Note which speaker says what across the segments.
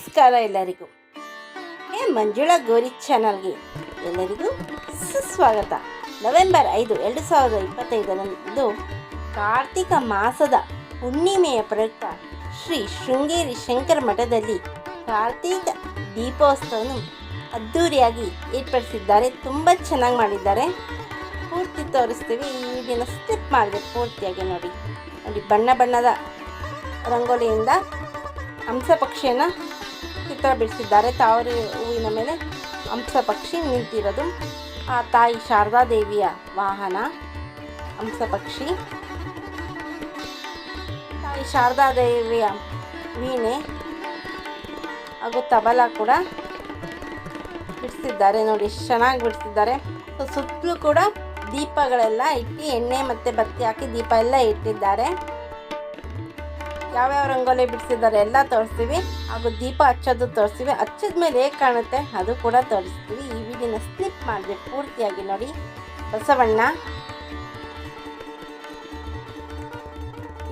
Speaker 1: ನಮಸ್ಕಾರ ಎಲ್ಲರಿಗೂ. ಏ ಮಂಜುಳಾ ಗೋರಿ ಚಾನಲ್ಗೆ ಎಲ್ಲರಿಗೂ ಸುಸ್ವಾಗತ. ನವೆಂಬರ್ ಐದು, ಎರಡು ಸಾವಿರದ ಇಪ್ಪತ್ತೈದರಂದು ಕಾರ್ತಿಕ ಮಾಸದ ಹುಣ್ಣಿಮೆಯ ಪ್ರಯುಕ್ತ ಶ್ರೀ ಶೃಂಗೇರಿ ಶಂಕರ ಮಠದಲ್ಲಿ ಕಾರ್ತಿಕ ದೀಪೋತ್ಸವನು ಅದ್ಧೂರಿಯಾಗಿ ಏರ್ಪಡಿಸಿದ್ದಾರೆ. ತುಂಬ ಚೆನ್ನಾಗಿ ಮಾಡಿದ್ದಾರೆ. ಪೂರ್ತಿ ತೋರಿಸ್ತೀವಿ. ಈ ವಿಡಿಯೋನ ಮಾಡಿದೆ ಪೂರ್ತಿಯಾಗಿ ನೋಡಿ. ನೋಡಿ ಬಣ್ಣ ಬಣ್ಣದ ರಂಗೋಲಿಯಿಂದ ಹಂಸ ಪಕ್ಷಿಯನ್ನು ಚಿತ್ರ ಬಿಡಿಸಿದ್ದಾರೆ ತಾವರೆ ಹೂವಿನ ಮೇಲೆ ಹಂಸ ಪಕ್ಷಿ ನಿಂತಿರೋದು. ಆ ತಾಯಿ ಶಾರದಾ ದೇವಿಯ ವಾಹನ, ಹಂಸ ಪಕ್ಷಿ. ತಾಯಿ ಶಾರದಾ ದೇವಿಯ ವೀಣೆ, ಹಾಗೂ ತಬಲ ಕೂಡ ಬಿಡಿಸಿದ್ದಾರೆ ನೋಡಿ, ಎಷ್ಟು ಚೆನ್ನಾಗಿ ಬಿಡಿಸಿದ್ದಾರೆ ಸೊ, ಸುತ್ತಲೂ ಕೂಡ ದೀಪಗಳೆಲ್ಲ ಇಟ್ಟು ಎಣ್ಣೆ ಮತ್ತು ಬತ್ತಿ ಹಾಕಿ ದೀಪ ಎಲ್ಲ ಇಟ್ಟಿದ್ದಾರೆ. ಯಾವ್ಯಾವ ರಂಗೋಲಿ ಬಿಡಿಸಿದ್ದಾರೆ ಎಲ್ಲ ತೋರಿಸ್ತೀವಿ. ಹಾಗೂ ದೀಪ ಹಚ್ಚೋದು ತೋರಿಸ್ತೀವಿ. ಹಚ್ಚಿದ ಮೇಲೆ ಹೇಗೆ ಕಾಣುತ್ತೆ ಅದು ಕೂಡ ತೋರಿಸ್ತೀವಿ. ಈ ವಿಡಿಯೋನ ಸ್ಲಿಪ್ ಮಾಡಿದೆ ಪೂರ್ತಿಯಾಗಿ ನೋಡಿ. ಬಸವಣ್ಣ.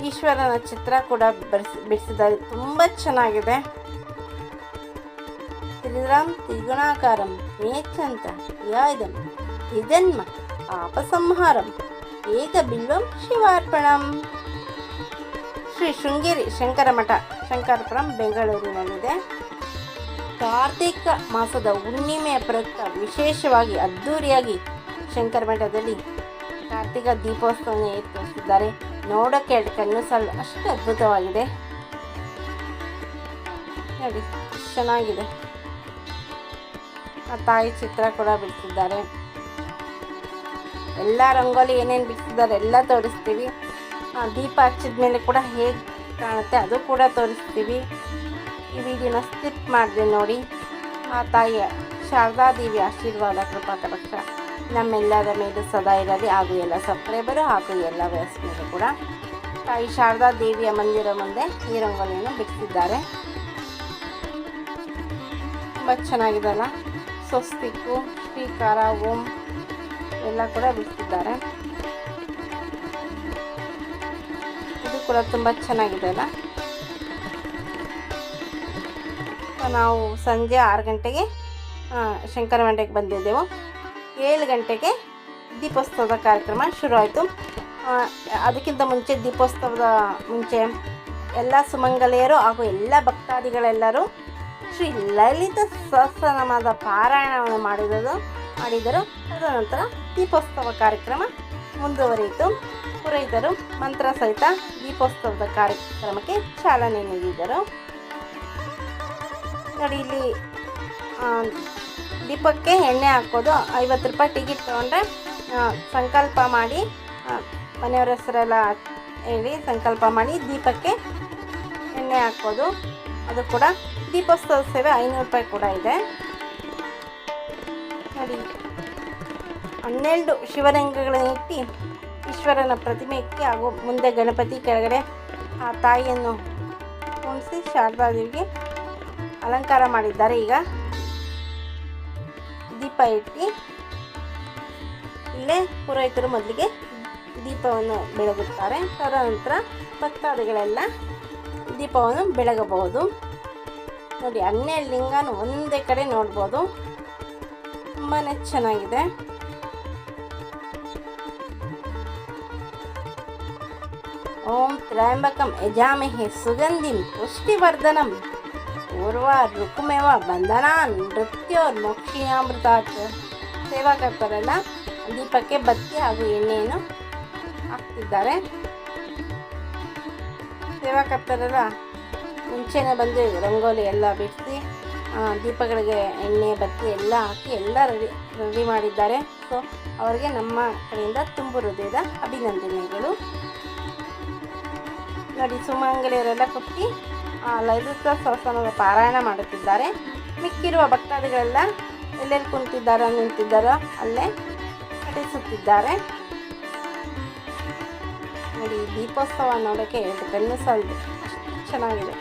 Speaker 1: ಈಶ್ವರನ ಚಿತ್ರ ಕೂಡ ಬಿಡಿಸಿ, ಬಿಡಿಸಿದ್ದಾರೆ. ತುಂಬ ಚೆನ್ನಾಗಿದೆ. ತ್ರಿರಾಮ್ ತ್ರಿಗುಣಾಕಾರಂ ಮೇಚಂತ ಯಾಯ್ದಂ ಇದನ್ಮ ಪಾಪಸಂಹಾರಂ ಏಕಬಿಲ್ವಂ ಶಿವಾರ್ಪಣಂ. ಶ್ರೀ ಶೃಂಗೇರಿ ಶಂಕರ ಮಠ, ಶಂಕರಪುರಂ, ಬೆಂಗಳೂರಿನಲ್ಲಿದೆ. ಕಾರ್ತಿಕ ಮಾಸದ ಹುಣ್ಣಿಮೆಯ ಪ್ರಯುಕ್ತ ವಿಶೇಷವಾಗಿ ಅದ್ಧೂರಿಯಾಗಿ ಶಂಕರ ಮಠದಲ್ಲಿ ಕಾರ್ತಿಕ ದೀಪೋತ್ಸವನ ಏರ್ಪಡಿಸಿದ್ದಾರೆ. ನೋಡೋಕ್ಕೆ ಎರಡು ಕಣ್ಣು ಸಲ್, ಅಷ್ಟು ಅದ್ಭುತವಾಗಿದೆ. ನೋಡಿ, ಚೆನ್ನಾಗಿದೆ. ಆ ತಾಯಿ ಚಿತ್ರ ಕೂಡ ಬಿಡಿಸಿದ್ದಾರೆ ಎಲ್ಲ ರಂಗೋಲಿ ಏನೇನು ಬಿಡಿಸಿದ್ದಾರೆ ಎಲ್ಲ ತೋರಿಸ್ತೀವಿ. ದೀಪ ಹಚ್ಚಿದ ಮೇಲೆ ಕೂಡ ಹೇಗೆ ಕಾಣುತ್ತೆ ಅದು ಕೂಡ ತೋರಿಸ್ತೀವಿ. ಈ ವಿಡಿಯೋನ ಸ್ಕಿಪ್ ಮಾಡಿದೆ ನೋಡಿ. ಆ ತಾಯಿಯ ಶಾರದಾ ದೇವಿ ಆಶೀರ್ವಾದ ಕೃಪಾ ಕಟಾಕ್ಷ ನಮ್ಮೆಲ್ಲರ ಮೇಲೆ ಸದಾ ಇರಲಿ. ಹಾಗೂ ಎಲ್ಲ ಸಬ್ಸ್ಕ್ರೈಬರು ಹಾಗೂ ಎಲ್ಲ ವಯಸ್ಸಿನಲ್ಲೂ ಕೂಡ. ತಾಯಿ ಶಾರದಾ ದೇವಿಯ ಮಂದಿರ ಮುಂದೆ ಈ ರಂಗೋಲಿಯನ್ನು ಬಿಡಿಸಿದ್ದಾರೆ. ತುಂಬ ಚೆನ್ನಾಗಿದೆ ಅಲ್ಲ. ಸ್ವಸ್ತಿಕ್ಕು ಶ್ರೀಕಾರ, ಓಂ ಎಲ್ಲ ಕೂಡ ಬಿಡಿಸಿದ್ದಾರೆ. ಕೂಡ ತುಂಬ ಚೆನ್ನಾಗಿದೆ ಅಲ್ಲ? ನಾವು ಸಂಜೆ ಆರು ಗಂಟೆಗೆ ಶಂಕರ ಮಂಡ್ಯಕ್ಕೆ ಬಂದಿದ್ದೆವು. ಏಳು ಗಂಟೆಗೆ ದೀಪೋತ್ಸವದ ಕಾರ್ಯಕ್ರಮ ಶುರುವಾಯಿತು. ಅದಕ್ಕಿಂತ ಮುಂಚೆ ದೀಪೋತ್ಸವದ ಮುಂಚೆ ಎಲ್ಲ ಸುಮಂಗಲೆಯರು ಹಾಗೂ ಎಲ್ಲ ಭಕ್ತಾದಿಗಳೆಲ್ಲರೂ ಶ್ರೀ ಲಲಿತ ಸಹಸ್ರನಾಮದ ಪಾರಾಯಣವನ್ನು ಮಾಡಿದರು ಮಾಡಿದರು. ನಂತರ ದೀಪೋತ್ಸವ ಕಾರ್ಯಕ್ರಮ ಮುಂದುವರಿಯಿತು. ಪುರೋಹಿತರು ಮಂತ್ರ ಸಹಿತ ದೀಪೋತ್ಸವದ ಕಾರ್ಯಕ್ರಮಕ್ಕೆ ಚಾಲನೆ ನೀಡಿದರು. ನೋಡಿ ಇಲ್ಲಿ ದೀಪಕ್ಕೆ ಎಣ್ಣೆ ಹಾಕೋದು ಐವತ್ತು ರೂಪಾಯಿ ಟಿಕೆಟ್ ತೊಗೊಂಡ್ರೆ ಸಂಕಲ್ಪ ಮಾಡಿ ಮನೆಯವ್ರ ಹೆಸರೆಲ್ಲ ಹೇಳಿ ಸಂಕಲ್ಪ ಮಾಡಿ ದೀಪಕ್ಕೆ ಎಣ್ಣೆ ಹಾಕೋದು. ಅದು ಕೂಡ ದೀಪೋತ್ಸವ ಸೇವೆ ಐನೂರು ರೂಪಾಯಿ ಕೂಡ ಇದೆ. ನೋಡಿ, ಹನ್ನೆರಡು ಶಿವಲಿಂಗಗಳನ್ನು ಇಟ್ಟು ಈಶ್ವರನ ಪ್ರತಿಮೆಗೆ ಹಾಗೂ ಮುಂದೆ ಗಣಪತಿ ಕೆಳಗಡೆ ಆ ತಾಯಿಯನ್ನು ಕುಣಿಸಿ ಶಾರದಾದೇವಿಗೆ ಅಲಂಕಾರ ಮಾಡಿದ್ದಾರೆ. ಈಗ ದೀಪ ಇಟ್ಟು ಇಲ್ಲೇ ಪುರೋಹಿತರು ಮೊದಲಿಗೆ ದೀಪವನ್ನು ಬೆಳಗುತ್ತಾರೆ. ತದನಂತರ ಭಕ್ತಾದಿಗಳೆಲ್ಲ ದೀಪವನ್ನು ಬೆಳಗಬಹುದು. ನೋಡಿ ಹನ್ನೆರಡು ಲಿಂಗನ ಒಂದೇ ಕಡೆ ನೋಡ್ಬೋದು. ತುಂಬಾ ಚೆನ್ನಾಗಿದೆ. ಓಂ ತ್ರಯಂಬಕಂ ಯಜಾಮಹೆ ಸುಗಂಧಿಂ ಪುಷ್ಟಿವರ್ಧನಂ. ಪೂರ್ವ ಋಕುಮೇವ ಬಂಧನಾನ್ ನೃತ್ಯೋರ್ ಮೋಕ್ಷಿಯಾಮೃತಾತ್ ಸೇವಾಕರ್ತರೆಲ್ಲ ದೀಪಕ್ಕೆ ಬತ್ತಿ ಹಾಗೂ ಎಣ್ಣೆಯನ್ನು ಹಾಕ್ತಿದ್ದಾರೆ. ಸೇವಾಕರ್ತರೆಲ್ಲ ಮುಂಚೆನೇ ಬಂದು ರಂಗೋಲಿ ಎಲ್ಲ ಬಿಡಿಸಿ ದೀಪಗಳಿಗೆ ಎಣ್ಣೆ, ಬತ್ತಿ ಎಲ್ಲ ಹಾಕಿ ಎಲ್ಲ ರೆಡಿ ರೆಡಿ ಮಾಡಿದ್ದಾರೆ. ಸೊ, ಅವರಿಗೆ ನಮ್ಮ ಕಡೆಯಿಂದ ತುಂಬು ಹೃದಯದ ಅಭಿನಂದನೆಗಳು. ನೋಡಿ ಸುಮಂಗಲಿಯರೆಲ್ಲ ಆ, ಲಲಿತ ಸಹಸ್ರನಾಮದ ಪಾರಾಯಣ ಮಾಡುತ್ತಿದ್ದಾರೆ. ಮಿಕ್ಕಿರುವ ಭಕ್ತಾದಿಗಳೆಲ್ಲ ಎಲ್ಲೆಲ್ಲಿ ಕುಂತಿದ್ದಾರೋ, ನಿಂತಿದ್ದಾರೋ, ಅಲ್ಲೇ ನಟಿಸುತ್ತಿದ್ದಾರೆ ನೋಡಿ, ದೀಪೋತ್ಸವ ನೋಡೋಕ್ಕೆ ಎರಡು ಕಣ್ಣು ಸಾಲದು ಚೆನ್ನಾಗಿದೆ.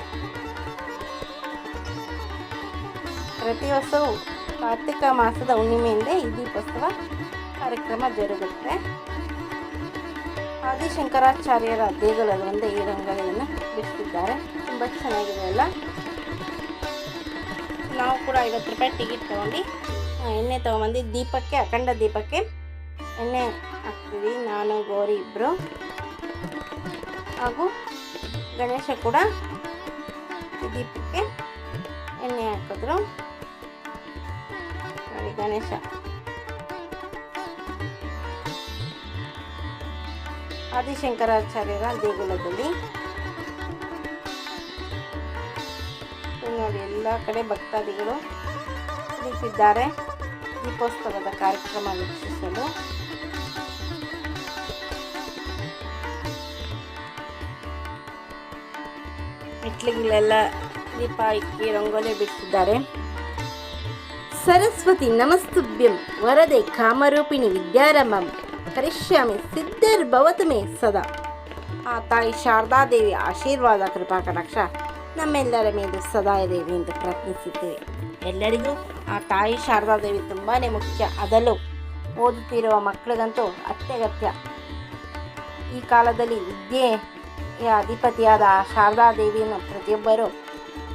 Speaker 1: ಪ್ರತಿ ವರ್ಷವೂ ಕಾರ್ತಿಕ ಮಾಸದ ಹುಣ್ಣಿಮೆಯಿಂದ ಈ ದೀಪೋತ್ಸವ ಕಾರ್ಯಕ್ರಮ ಜರುಗುತ್ತೆ. ಆದಿಶಂಕರಾಚಾರ್ಯರ ದೇಗುಲದ ಮುಂದೆ ಈ ರಂಗೋಲಿಯನ್ನು ಬಿಡಿಸಿದ್ದಾರೆ. ತುಂಬ ಚೆನ್ನಾಗಿದೆ ಅಲ್ಲ? ನಾವು ಕೂಡ ಐವತ್ತು ರೂಪಾಯಿ ಟಿಕೆಟ್ ತೊಗೊಂಡು ಎಣ್ಣೆ ತೊಗೊಂಬಂದು ದೀಪಕ್ಕೆ, ಅಖಂಡ ದೀಪಕ್ಕೆ ಎಣ್ಣೆ ಹಾಕ್ತೀವಿ. ನಾನು, ಗೌರಿ ಇಬ್ಬರು ಹಾಗೂ ಗಣೇಶ ಕೂಡ ದೀಪಕ್ಕೆ ಎಣ್ಣೆ ಹಾಕಿದ್ರು. ನೋಡಿ ಗಣೇಶ. ಆದಿಶಂಕರಾಚಾರ್ಯರ ದೇಗುಲದಲ್ಲಿ. ನೋಡಿ ಎಲ್ಲ ಕಡೆ ಭಕ್ತಾದಿಗಳು ನಿಂತಿದ್ದಾರೆ. ದೀಪೋತ್ಸವದ ಕಾರ್ಯಕ್ರಮ ವೀಕ್ಷಿಸಲು. ಮೆಟ್ಲಿಗೆಲ್ಲ ದೀಪ ಇಕ್ಕಿ ರಂಗೋಲಿ ಬಿಟ್ಟಿದ್ದಾರೆ ಸರಸ್ವತಿ ನಮಸ್ತುಭ್ಯಂ, ವರದೆ ಕಾಮರೂಪಿಣಿ ವಿದ್ಯಾರಂಭಂ ಕರಿಷ್ಯಾಮಿ ಸಿದ್ಧರ್ಭವತು ಮೇ ಸದಾ. ಆ ತಾಯಿ ಶಾರದಾದೇವಿ ಆಶೀರ್ವಾದ ಕೃಪಾ ಕಟಾಕ್ಷ ನಮ್ಮೆಲ್ಲರ ಮೇಲೆ ಸದಾ ದೇವಿ ಎಂದು ಪ್ರಯತ್ನಿಸಿದ್ದೇವೆ ಎಲ್ಲರಿಗೂ ಆ ತಾಯಿ ಶಾರದಾದೇವಿ ತುಂಬಾ ಮುಖ್ಯ. ಅದಲ್ಲೂ ಓದುತ್ತಿರುವ ಮಕ್ಕಳಿಗಂತೂ ಅತ್ಯಗತ್ಯ. ಈ ಕಾಲದಲ್ಲಿ ವಿದ್ಯೆಯ ಅಧಿಪತಿಯಾದ ಶಾರದಾದೇವಿಯನ್ನು ಪ್ರತಿಯೊಬ್ಬರು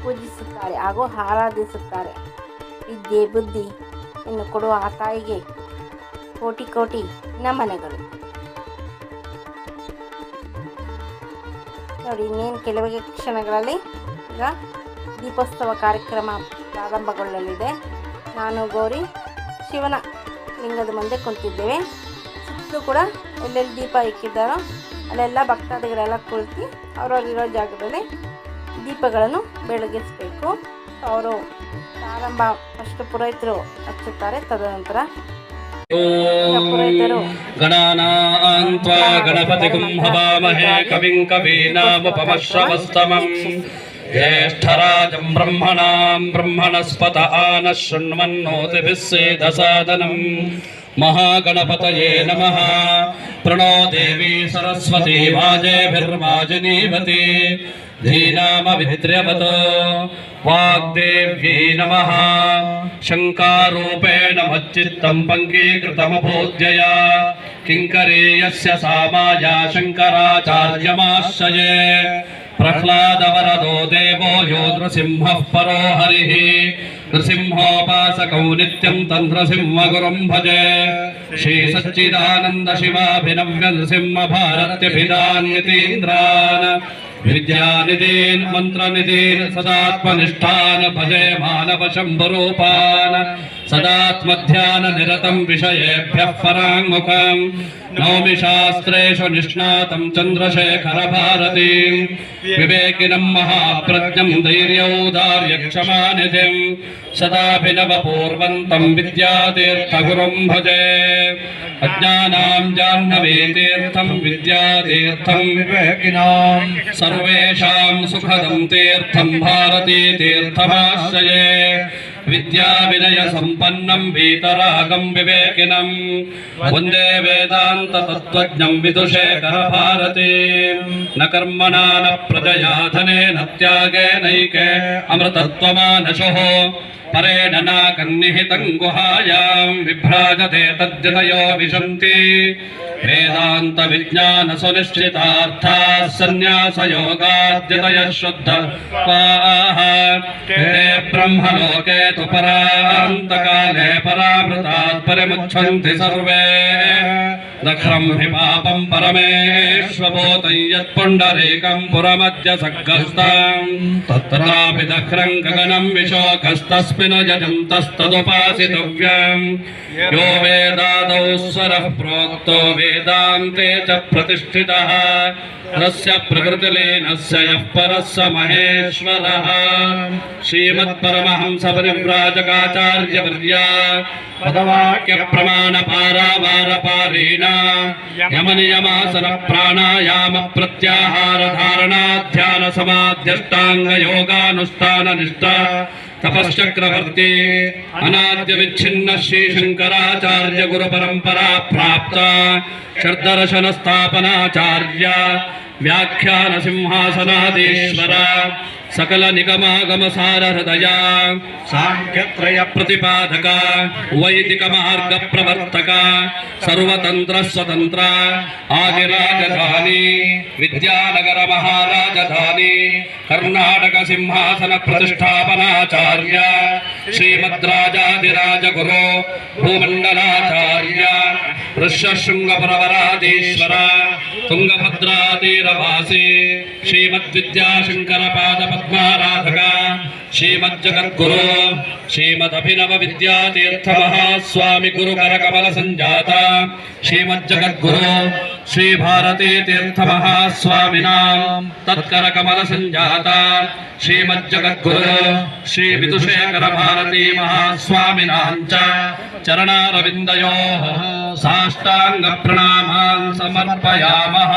Speaker 1: ಪೂಜಿಸುತ್ತಾರೆ ಹಾಗೂ ಆರಾಧಿಸುತ್ತಾರೆ. ವಿದ್ಯೆ, ಬುದ್ಧಿ ಇನ್ನು ಕೊಡುವ ಆ ತಾಯಿಗೆ ಕೋಟಿ ಕೋಟಿ ನಮನೆಗಳು. ನೋಡಿ, ಇನ್ನೇನು ಕೆಲವೇ ಕ್ಷಣಗಳಲ್ಲಿ ಈಗ ದೀಪೋತ್ಸವ ಕಾರ್ಯಕ್ರಮ ಪ್ರಾರಂಭಗೊಳ್ಳಲಿದೆ. ನಾನು ಗೌರಿ, ಶಿವನ ಲಿಂಗದ ಮುಂದೆ ಕುಂತಿದ್ದೇವೆ. ಸುತ್ತಲೂ ಕೂಡ ಎಲ್ಲೆಲ್ಲಿ ದೀಪ ಇಕ್ಕಿದ್ದಾರೋ ಅಲ್ಲೆಲ್ಲ ಭಕ್ತಾದಿಗಳೆಲ್ಲ ಕುಳಿತು ಅವರವರಿರೋ ಜಾಗದಲ್ಲಿ ದೀಪಗಳನ್ನು ಬೆಳಗಿಸಬೇಕು. ಅವರು ಪ್ರಾರಂಭ ಫಸ್ಟ್ ಪುರೋಹಿತರು ಹಚ್ಚುತ್ತಾರೆ. ತದನಂತರ
Speaker 2: गणानां त्वा गणपतिगुं हवामहे कविं कवीनामुपमश्रवस्तमम् ज्येष्ठराजं ब्रह्मणां ब्रह्मणस्पत आनः शृण्वन्नोतिभिः सेदसादनम् महागणपतये नमः। प्रणो देवी सरस्वती वाजेभिर्वाजिनीवती। धीनामभिद्र्यवत् वाग्देव्यै नमः। शङ्कारूपेण मच्चित्तं पङ्कीकृतमभूद्यया किङ्करेयस्य सा माया शङ्कराचार्यमाश्रये। प्रह्लादवरदो देवो यो नृसिंहः परो हरिः। నృసింహోపాసకౌ నిత్యం తంత్రసింహగురుం భజే శ్రీ సచ్చిదానంద శివాభినవ్య నృసింహ భారత్యభిధాన్యతీంద్రాన్ విద్యానిధీన్ మంత్రనిధీన్ సదాత్మనిష్టాన్ భజే మానవ శంభరూపాన్ सदात्मध्यान निरतम विषयेभ्य परामुखा नौमी शास्त्रु निष्णात सदात्मध्याननिरतं विषयेभ्यः पराङ्मुखाम् नौमि शास्त्रेषु निष्णातम् चन्द्रशेखरभारतीम् विवेकिनम् महाप्रज्ञम् धैर्यौदार्यक्षमानिधिम् सदाभिनवपूर्वन्तम् विद्यातीर्थगुरुम् भजे। अज्ञानाम् जाह्नवीतीर्थम् विद्यातीर्थम् विवेकिनाम् सर्वेषाम् सुखदम् तीर्थम् भारतीतीर्थमाश्रये विद्याविनयसम्पन्नं वीतरागं विवेकिनं। वंदे वेदान्ततत्त्वज्ञं विदुषेखरभारती न कर्मणा न प्रजया धनेन त्यागेनैके अमृतत्वमानशुः। परेण नाकन्निहितं गुहायां विभ्राजते तद्यतयो विशन्ति। वेदान्तविज्ञानसुनिश्चितार्थाः सन्न्यासयोगाद्यतयः शुद्धत्वाः ते ब्रह्मलोके तु परान्तकाले परामृतात् परिमुच्छन्ति सर्वे। दखरं हि पापं परमेष्वभूतं यत्पुण्डरीकं पुरमद्य सग्गस्तां तत्रापि दखरं गगनं विशोकस्तस्मिन् यजन्तस्तदुपासितव्यम् यो वेदादौ स्वरः प्रोक्तो वेदान्ते च प्रतिष्ठितः। तस्य प्रकृतिलीनस्य यः परः स महेश्वरः। श्रीमत्परमहंसपरिव्राजकाचार्यवर्या। पदवाक्यप्रमाणपारावारपारेण यमनियमासन प्राणायाम प्रत्याहार धारणा ध्यान समाध्यष्टांग योगानुष्ठान निष्ठा तपश्चक्रवर्ती अनाद्य विच्छिन्न श्री शंकराचार्य गुरु परंपरा प्राप्ता शरदर्शन स्थापनाचार्य వ్యాఖ్యాన సింహాసనాదేశ్వర సకల నిగమాగమ సార హృదయ సాంఖ్యత్రయ ప్రతిపాదక వైదిక మార్గ ప్రవర్తక సర్వతంత్ర స్వతంత్ర ఆదిరాజధాని విద్యానగర మహారాజధాని కర్ణాటక సింహాసన ప్రతిష్టాపనాచార్య శ్రీమద్రాజాదిరాజ గురు భూమండలాచార్య ಋಷ್ಯಶೃಂಗಪುರವರಾಧೀಶ್ವರ ತುಂಗಭದ್ರಾತೀರವಾಸಿ ಶ್ರೀಮದ್ವಿದ್ಯಾಶಂಕರ ಪಾದ ಪದ್ಮಾರಾಧಕ ಶ್ರೀಮಜ್ಜಗದ್ಗುರು ಶ್ರೀಮದಭಿನವ ವಿದ್ಯಾತೀರ್ಥ ಮಹಾಸ್ವಾಮಿ ಗುರುಕರ ಕಮಲ ಸಂಜಾತ ಶ್ರೀಮಜ್ಜಗದ್ಗುರು ಶ್ರೀ ಭಾರತೀ ತೀರ್ಥ ಮಹಾಸ್ವಾಮಿನಾ ತತ್ಕರ ಕಮಲ ಸಂಜಾತ ಶ್ರೀಮಜ್ಜಗದ್ಗುರು ಶ್ರೀ ವಿದುಶೇಖರ ಭಾರತೀ ಮಹಾಸ್ವಾಮಿನಾಂಚ ಚರಣಾರವಿಂದಯೋ
Speaker 3: चरणारविन्दयो साष्टाङ्गप्रणामान्
Speaker 4: समर्पयामः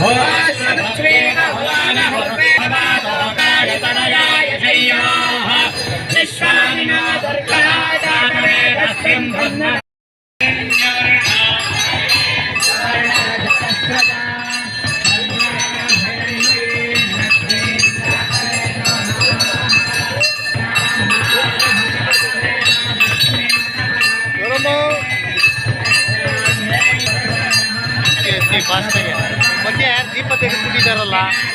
Speaker 4: Oh, ইনশাল্লাহ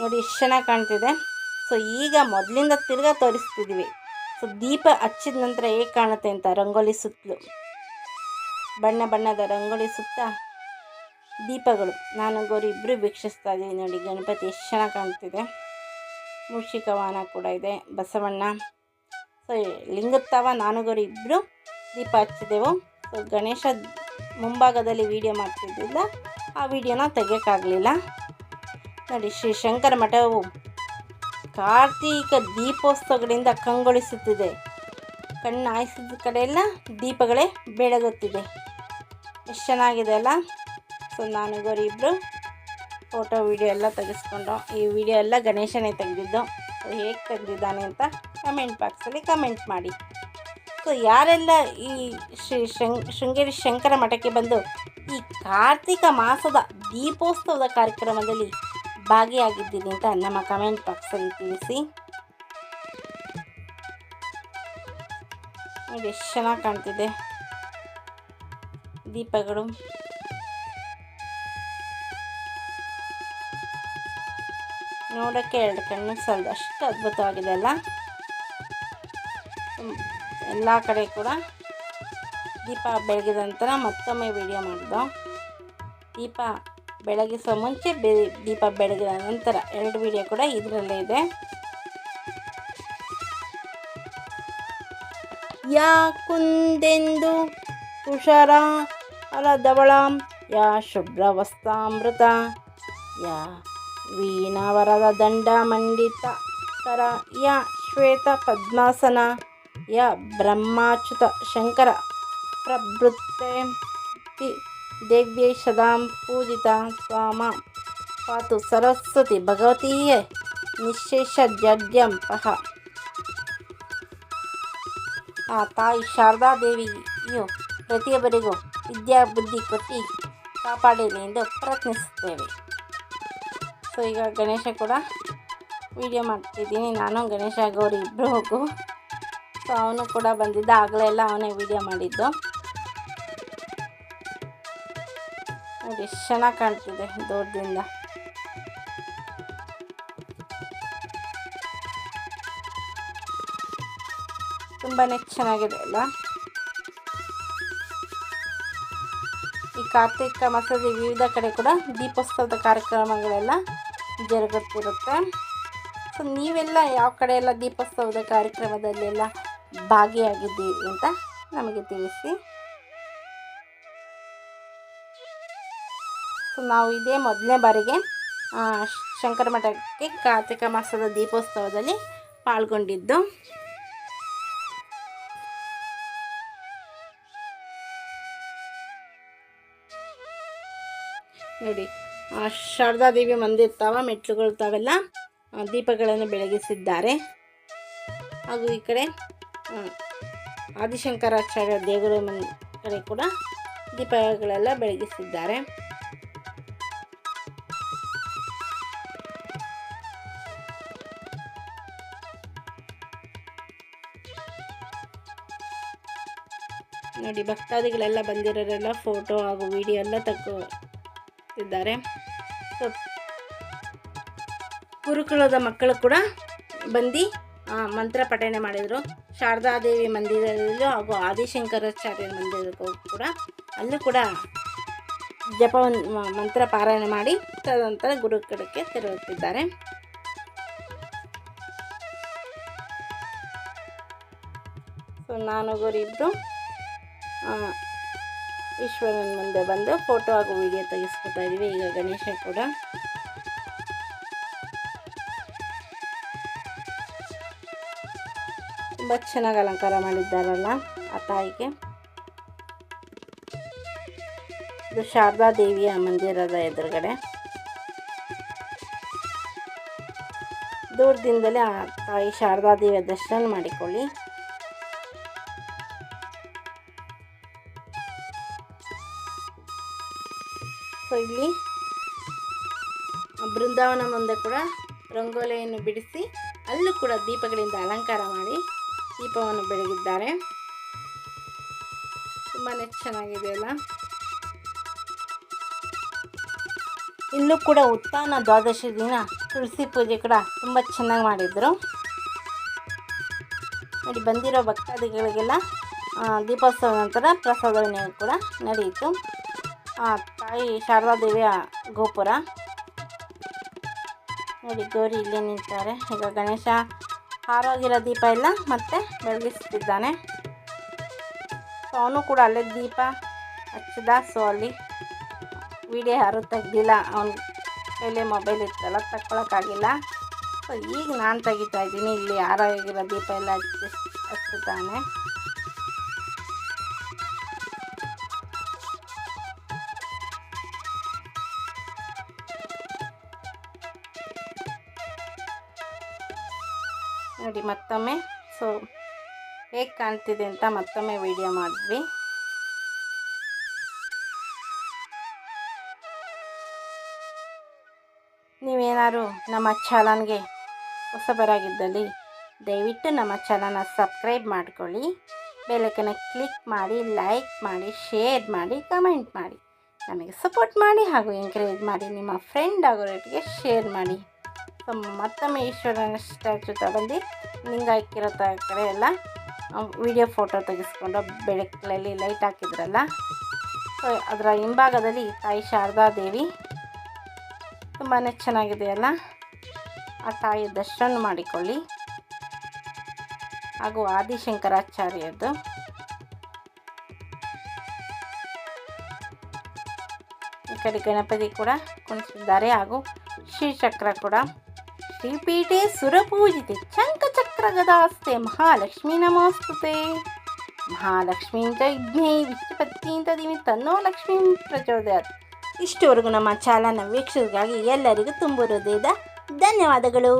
Speaker 1: ನೋಡಿ ಎಷ್ಟು ಚೆನ್ನಾಗಿ ಕಾಣ್ತಿದೆ. ಸೊ ಈಗ ಮೊದಲಿಂದ ತಿರ್ಗಾ ತೋರಿಸ್ತಿದ್ದೀವಿ ಸೊ ದೀಪ ಹಚ್ಚಿದ ನಂತರ ಹೇಗೆ ಕಾಣುತ್ತೆ ಅಂತ, ರಂಗೋಲಿ ಸುತ್ತಲು. ಬಣ್ಣ ಬಣ್ಣದ ರಂಗೋಲಿ ಸುತ್ತ ದೀಪಗಳು. ನಾನು ಗೌರಿ ಇಬ್ಬರು ವೀಕ್ಷಿಸ್ತಾ ಇದ್ದೀವಿ ನೋಡಿ, ಗಣಪತಿ ಎಷ್ಟು ಚೆನ್ನಾಗಿ ಕಾಣ್ತಿದೆ. ಮೂಷಿಕ ವಾಹನ ಕೂಡ ಇದೆ, ಬಸವಣ್ಣ. ಸೊ ಲಿಂಗತ್ತವ ನಾನು ಗೌರಿ ಇಬ್ಬರು ದೀಪ ಹಚ್ಚಿದೆವು. ಸೊ ಗಣೇಶ ಮುಂಭಾಗದಲ್ಲಿ ವೀಡಿಯೋ ಮಾಡ್ತಿದ್ದಿಲ್ಲ. ಆ ವಿಡಿಯೋನ ತೆಗಿಯೋಕ್ಕಾಗಲಿಲ್ಲ. ನೋಡಿ, ಶ್ರೀ ಶಂಕರ ಮಠವು ಕಾರ್ತೀಕ ದೀಪೋತ್ಸವಗಳಿಂದ ಕಂಗೊಳಿಸುತ್ತಿದೆ. ಕಣ್ಣು ಆಯಿಸಿದ ಕಡೆಯೆಲ್ಲ ದೀಪಗಳೇ ಬೆಳಗುತ್ತಿದೆ. ಎಷ್ಟು ಚೆನ್ನಾಗಿದೆ ಅಲ್ಲ? ಸೊ ನಾನು ಇಬ್ಬರು ಫೋಟೋ ವಿಡಿಯೋ ಎಲ್ಲ ತೆಗೆಸ್ಕೊಂಡು ಈ ವಿಡಿಯೋ ಎಲ್ಲ ಗಣೇಶನೇ ತೆಗೆದಿದ್ದು. ಹೇಗೆ ತೆಗೆದಿದ್ದಾನೆ ಅಂತ ಕಮೆಂಟ್ ಬಾಕ್ಸಲ್ಲಿ ಕಮೆಂಟ್ ಮಾಡಿ. ಸೊ ಯಾರೆಲ್ಲ ಈ ಶ್ರೀ ಶೃಂಗ್ ಶೃಂಗೇರಿ ಶಂಕರ ಮಠಕ್ಕೆ ಬಂದು ಈ ಕಾರ್ತಿಕ ಮಾಸದ ದೀಪೋತ್ಸವದ ಕಾರ್ಯಕ್ರಮದಲ್ಲಿ ಭಾಗಿಯಾಗಿದ್ದೀನಿ ಅಂತ ನಮ್ಮ ಕಮೆಂಟ್ ಬಾಕ್ಸಲ್ಲಿ ತಿಳಿಸಿ. ಎಷ್ಟು ಚೆನ್ನಾಗಿ ಕಾಣ್ತಿದೆ. ದೀಪಗಳು. ನೋಡೋಕ್ಕೆ ಎರಡು ಕಣ್ಣು ಸಲ್ದು, ಅಷ್ಟು ಅದ್ಭುತವಾಗಿದೆ ಅಲ್ಲ. ಎಲ್ಲ ಕಡೆ ಕೂಡ ದೀಪ ಬೆಳಗಿದ ನಂತರ ಮತ್ತೊಮ್ಮೆ ವಿಡಿಯೋ ಮಾಡಿದ ದೀಪ ಬೆಳಗಿಸೋ ಮುಂಚೆ ದೀಪ ಬೆಳಗಿದ ನಂತರ ಎರಡು ವಿಡಿಯೋ ಕೂಡ ಇದರಲ್ಲೇ ಇದೆ. ಯಾ ಕುಂದೆಂದು ತುಷಾರ ಅಲಧವಳಾಂ ಯಾ ಶುಭ್ರವಸ್ತಾಮೃತ ಯಾ ವೀಣಾವರದ ದಂಡ ಮಂಡಿತ ಕರ ಯಾ ಶ್ವೇತ ಪದ್ಮಾಸನ, ಯಾ ಬ್ರಹ್ಮಾಚ್ಯುತ ಶಂಕರ ಪ್ರಭೃತೆ ತಿ ದೇವ್ಯೈ ಸದಾಂ ಪೂಜಿತ ಸ್ವಾಮ. ಪಾತು ಸರಸ್ವತಿ ಭಗವತೀಯೇ, ನಿಶೇಷ ಜಡ್ಯಂ ಪಹ. ಆ ತಾಯಿ ಶಾರದಾದೇವಿಯು ಪ್ರತಿಯೊಬ್ಬರಿಗೂ ವಿದ್ಯಾ ಬುದ್ಧಿ ಕೊಟ್ಟು ಕಾಪಾಡಲಿ ಎಂದು ಪ್ರಯತ್ನಿಸುತ್ತೇವೆ. ಸೊ ಈಗ ಗಣೇಶ ಕೂಡ ವಿಡಿಯೋ ಮಾಡ್ತಿದ್ದೀನಿ. ನಾನು ಗಣೇಶ ಗೌರಿ ಇಬ್ಬರು ಹೋಗು. ಸೊ ಅವನು ಕೂಡ ಬಂದಿದ್ದ. ಆಗಲೇ ಎಲ್ಲ ಅವನೇ ವಿಡಿಯೋ ಮಾಡಿದ್ದು. ಎಷ್ಟು ಚೆನ್ನಾಗಿ ಕಾಣ್ತಿದೆ ದೂರದಿಂದ ತುಂಬಾ ಚೆನ್ನಾಗಿದೆ ಅಲ್ಲ ಈ ಕಾರ್ತಿಕ ಮಾಸದ ವಿವಿಧ ಕಡೆ ಕೂಡ ದೀಪೋತ್ಸವದ ಕಾರ್ಯಕ್ರಮಗಳೆಲ್ಲ ಜರುಗುತ್ತಿರುತ್ತೆ. ಸೊ ನೀವೆಲ್ಲ ಯಾವ ಕಡೆ ಎಲ್ಲ ದೀಪೋತ್ಸವದ ಕಾರ್ಯಕ್ರಮದಲ್ಲೆಲ್ಲ ಭಾಗಿಯಾಗಿದ್ದೀರಿ ಅಂತ ನಮಗೆ ತಿಳಿಸಿ. ನಾವು ಇದೇ ಮೊದಲನೇ ಬಾರಿಗೆ ಶಂಕರ ಮಠಕ್ಕೆ ಕಾರ್ತಿಕ ಮಾಸದ ದೀಪೋತ್ಸವದಲ್ಲಿ ಪಾಲ್ಗೊಂಡಿದ್ದು. ನೋಡಿ ಶಾರದಾದೇವಿ ಮಂದಿರ ತಾವ ಮೆಟ್ಲುಗಳು ತಾವೆಲ್ಲ ದೀಪಗಳನ್ನು ಬೆಳಗಿಸಿದ್ದಾರೆ. ಹಾಗೂ ಈ ಕಡೆ ಆದಿಶಂಕರಾಚಾರ್ಯ ದೇಗುಲ ಕಡೆ ಕೂಡ ದೀಪಗಳೆಲ್ಲ ಬೆಳಗಿಸಿದ್ದಾರೆ. ನೋಡಿ, ಭಕ್ತಾದಿಗಳೆಲ್ಲ ಬಂದಿರೋರೆಲ್ಲ ಫೋಟೋ ಹಾಗೂ ವಿಡಿಯೋ ಎಲ್ಲ ತಗೋತಿದ್ದಾರೆ ಸೊ ಗುರುಕುಲದ ಮಕ್ಕಳು ಕೂಡ ಬಂದು ಮಂತ್ರ ಪಠಣೆ ಮಾಡಿದರು. ಶಾರದಾದೇವಿ ಮಂದಿರದಲ್ಲೂ ಹಾಗೂ ಆದಿಶಂಕರಾಚಾರ್ಯ ಮಂದಿರಕ್ಕೂ ಕೂಡ ಅಲ್ಲೂ ಕೂಡ ಜಪ ಮಂತ್ರ ಪಾರಾಯಣ ಮಾಡಿ ತದನಂತರ ಗುರುಕುಲಕ್ಕೆ ತೆರಳುತ್ತಿದ್ದಾರೆ. ಸೊ ನಾನು ಗುರಿಬ್ರು ಈಶ್ವರನ ಮುಂದೆ ಬಂದು ಫೋಟೋ ಹಾಗೂ ವಿಡಿಯೋ ತೆಗೆಸ್ಕೊತಾ ಇದ್ದೀವಿ ಈಗ ಗಣೇಶ ಕೂಡ. ತುಂಬ ಚೆನ್ನಾಗಿ ಅಲಂಕಾರ ಮಾಡಿದ್ದಾರಲ್ಲ ಆ ತಾಯಿಗೆ. ಇದು ಶಾರದಾ ದೇವಿಯ ಮಂದಿರದ ಎದುರುಗಡೆ. ದೂರದಿಂದಲೇ ಆ ತಾಯಿ ಶಾರದಾ ದೇವಿಯ ದರ್ಶನ ಮಾಡಿಕೊಳ್ಳಿ. ಬೃಂದಾವನ ಮುಂದೆ ಕೂಡ ರಂಗೋಲಿಯನ್ನು ಬಿಡಿಸಿ ಅಲ್ಲೂ ಕೂಡ ದೀಪಗಳಿಂದ ಅಲಂಕಾರ ಮಾಡಿ ದೀಪವನ್ನು ಬೆಳಗಿದ್ದಾರೆ. ತುಂಬಾ ಚೆನ್ನಾಗಿದೆ ಅಲ್ಲ? ಇಲ್ಲೂ ಕೂಡ ಉತ್ಥಾನ ದ್ವಾದಶಿ ದಿನ ತುಳಸಿ ಪೂಜೆ ಕೂಡ ತುಂಬ ಚೆನ್ನಾಗಿ ಮಾಡಿದರು. ನೋಡಿ, ಬಂದಿರೋ ಭಕ್ತಾದಿಗಳಿಗೆಲ್ಲ ದೀಪೋತ್ಸವ ನಂತರ ಪ್ರಸಾದ ಕೂಡ ನಡೆಯಿತು ತಾಯಿ ಶಾರದಾದೇವಿಯ ಗೋಪುರ. ನೋಡಿ, ಗೌರಿ ಇಲ್ಲೇ ನಿಂತಾರೆ ಈಗ ಗಣೇಶ ಹಾರೋಗಿರೋ ದೀಪ ಎಲ್ಲ ಮತ್ತೆ ಬೆಳಗಿಸ್ತಿದ್ದಾನೆ. ಸೊ ಅವನು ಕೂಡ ಅಲ್ಲೇ ದೀಪ ಹಚ್ಚಿದ. ಸೊ ಅಲ್ಲಿ ವಿಡಿಯೋ ಯಾರೂ ತೆಗ್ದಿಲ್ಲ. ಅವನ ಕೈಲೇ ಮೊಬೈಲ್ ಇತ್ತಲ್ಲ ತಗೊಳಕ್ಕಾಗಿಲ್ಲ ಸೊ ಈಗ ನಾನು ತೆಗಿತಾ ಇದ್ದೀನಿ. ಇಲ್ಲಿ ಹಾರೋಗಿರೋ ದೀಪ ಎಲ್ಲ ಹಚ್ಚಿ ಹಚ್ಚುತ್ತಾನೆ ನೋಡಿ, ಮತ್ತೊಮ್ಮೆ. ಸೊ ಹೇಗೆ ಕಾಣ್ತಿದೆ ಅಂತ ಮತ್ತೊಮ್ಮೆ ವಿಡಿಯೋ ಮಾಡಿದ್ವಿ. ನೀವೇನಾದ್ರು ನಮ್ಮ ಚಾನಲ್ಗೆ ಹೊಸಬರಾಗಿದ್ದಲ್ಲಿ, ದಯವಿಟ್ಟು ನಮ್ಮ ಚಾನಲ್ನ ಸಬ್ಸ್ಕ್ರೈಬ್ ಮಾಡ್ಕೊಳ್ಳಿ. ಬೆಲಕನ ಕ್ಲಿಕ್ ಮಾಡಿ, ಲೈಕ್ ಮಾಡಿ, ಶೇರ್ ಮಾಡಿ, ಕಮೆಂಟ್ ಮಾಡಿ. ನಮಗೆ ಸಪೋರ್ಟ್ ಮಾಡಿ ಹಾಗೂ ಎಂಕರೇಜ್ ಮಾಡಿ, ನಿಮ್ಮ ಫ್ರೆಂಡ್ ಆಗೋರಿಗೆ ಶೇರ್ ಮಾಡಿ. ಮತ್ತೊಮ್ಮೆ ಈಶ್ವರನ ಸ್ಟ್ಯಾಚು ತಗೊಂಡು ಲಿಂಗ ಇಕ್ಕಿರೋ ತ ಕಡೆ ಎಲ್ಲ ವಿಡಿಯೋ ಫೋಟೋ ತೆಗೆಸ್ಕೊಂಡು ಬೆಳಕಲ್ಲಿ ಲೈಟ್ ಹಾಕಿದ್ರಲ್ಲ? ಸೊ ಅದರ ಹಿಂಭಾಗದಲ್ಲಿ ತಾಯಿ ಶಾರದಾದೇವಿ ತುಂಬಾ ಚೆನ್ನಾಗಿದೆಯಲ್ಲ ಆ ತಾಯಿ ದರ್ಶನ ಮಾಡಿಕೊಳ್ಳಿ. ಹಾಗೂ ಆದಿಶಂಕರಾಚಾರ್ಯದ್ದು. ಈ ಕಡೆ ಗಣಪತಿ ಕೂಡ ಕುಣಿಸಿದ್ದಾರೆ ಹಾಗೂ ಶ್ರೀಚಕ್ರ ಕೂಡ. ಶ್ರೀಪೀಠೆ ಸುರಪೂಜಿತೆ ಚಂಕಚಕ್ರ ಗದಾಸ್ತೆ ಮಹಾಲಕ್ಷ್ಮೀ ನಮೋಸ್ತುತೆ. ಮಹಾಲಕ್ಷ್ಮೀ ಯಜ್ಞೈ ವಿಷ್ಣುಪತ್ನಿಂತ ದಿವಿ ತನ್ನೋ ಲಕ್ಷ್ಮೀ ಪ್ರಚೋದಯಾತ್ ಇಷ್ಟವರೆಗೂ ನಮ್ಮ ಚಾಲನ ವೀಕ್ಷಕರಿಗಾಗಿ ಎಲ್ಲರಿಗೂ ತುಂಬ ಹೃದಯದ ಧನ್ಯವಾದಗಳು.